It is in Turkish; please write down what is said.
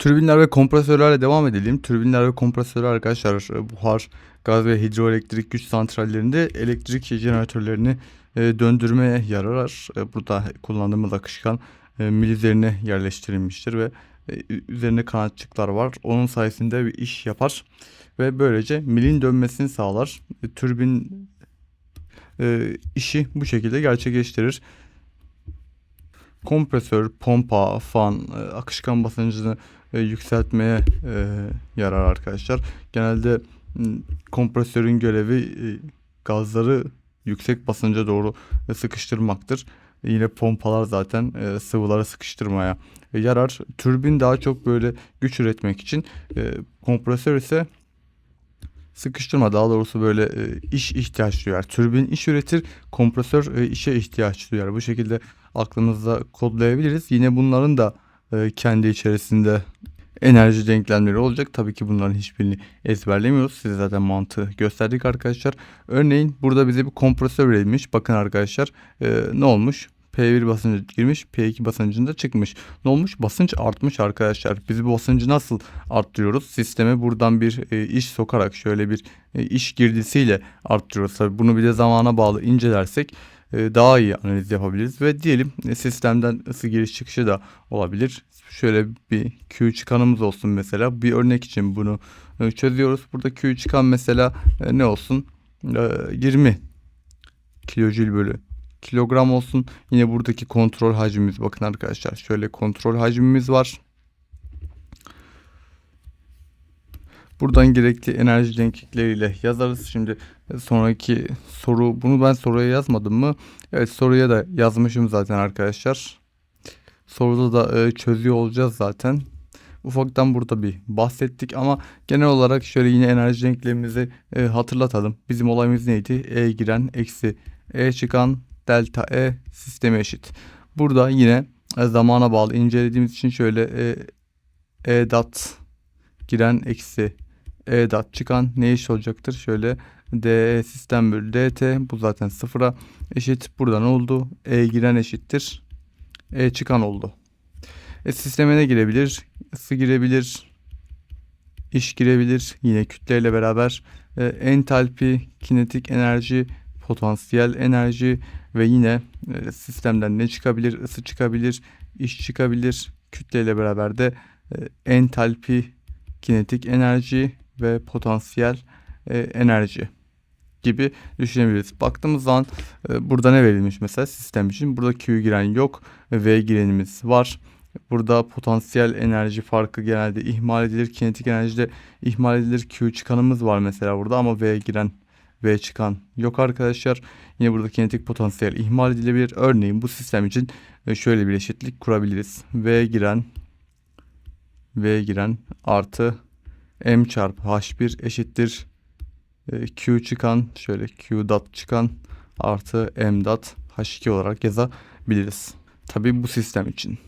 Türbinler ve kompresörlerle devam edelim. Türbinler ve kompresörler arkadaşlar e, buhar, gaz ve hidroelektrik güç santrallerinde elektrik jeneratörlerini e, döndürmeye yarar. E, burada kullandığımız akışkan mil üzerine yerleştirilmiştir ve e, üzerinde kanatçıklar var. Onun sayesinde bir iş yapar ve böylece milin dönmesini sağlar. Türbin işi bu şekilde gerçekleştirir. Kompresör, pompa, fan, e, akışkan basıncını e, yükseltmeye e, yarar arkadaşlar. Genelde kompresörün görevi gazları yüksek basınca doğru sıkıştırmaktır. Yine pompalar zaten sıvıları sıkıştırmaya yarar. Türbin daha çok böyle güç üretmek için, kompresör ise sıkıştırma daha doğrusu böyle iş ihtiyaç duyar. Türbin iş üretir, kompresör işe ihtiyaç duyar. Bu şekilde aklımızda kodlayabiliriz. Yine bunların da e, kendi içerisinde enerji denklemleri olacak. Tabii ki bunların hiçbirini ezberlemiyoruz. Size zaten mantığı gösterdik arkadaşlar. Örneğin burada bize bir kompresör verilmiş. Bakın arkadaşlar e, ne olmuş? P1 basıncı girmiş, P2 basıncında çıkmış. Ne olmuş? Basınç artmış arkadaşlar. Biz bu basıncı nasıl arttırıyoruz? Sisteme buradan bir e, iş sokarak şöyle bir e, iş girdisiyle arttırıyoruz. Tabii bunu bir de zamana bağlı incelersek daha iyi analiz yapabiliriz ve diyelim e, sistemden ısı giriş çıkışı da olabilir. Şöyle bir Q çıkanımız olsun mesela. Bir örnek için bunu e, çözüyoruz. Burada Q çıkan mesela e, ne olsun? E, 20 kilojül bölü kilogram olsun. Yine buradaki kontrol hacmimiz bakın arkadaşlar. Şöyle kontrol hacmimiz var. Buradan gerekli enerji denklikleriyle yazarız. Şimdi sonraki soru bunu ben soruya yazmadım mı? Evet soruya da yazmışım zaten arkadaşlar. Soruda da e, çözüyor olacağız zaten. Ufaktan burada bir bahsettik ama genel olarak şöyle yine enerji denklemimizi e, hatırlatalım. Bizim olayımız neydi? E giren eksi E çıkan delta E sistemi eşit. Burada yine e, zamana bağlı incelediğimiz için şöyle e, E dat giren eksi E dat çıkan ne eşit olacaktır? Şöyle DE sistem bölü DT bu zaten sıfıra eşit. Burada ne oldu? E giren eşittir. E çıkan oldu. E sisteme ne girebilir? Isı girebilir. iş girebilir. Yine kütleyle beraber e, entalpi, kinetik enerji, potansiyel enerji ve yine e, sistemden ne çıkabilir? Isı çıkabilir, iş çıkabilir. Kütleyle beraber de e, entalpi, kinetik enerji ve potansiyel e, enerji gibi düşünebiliriz. Baktığımız zaman e, burada ne verilmiş mesela sistem için? Burada Q giren yok V girenimiz var. Burada potansiyel enerji farkı genelde ihmal edilir. Kinetik enerjide ihmal edilir. Q çıkanımız var mesela burada ama V giren V çıkan yok arkadaşlar. Yine burada kinetik potansiyel ihmal edilebilir. Örneğin bu sistem için e, şöyle bir eşitlik kurabiliriz. V giren V giren artı M çarpı H1 eşittir. E, Q çıkan şöyle Q dot çıkan artı M dot H2 olarak yazabiliriz. Tabii bu sistem için.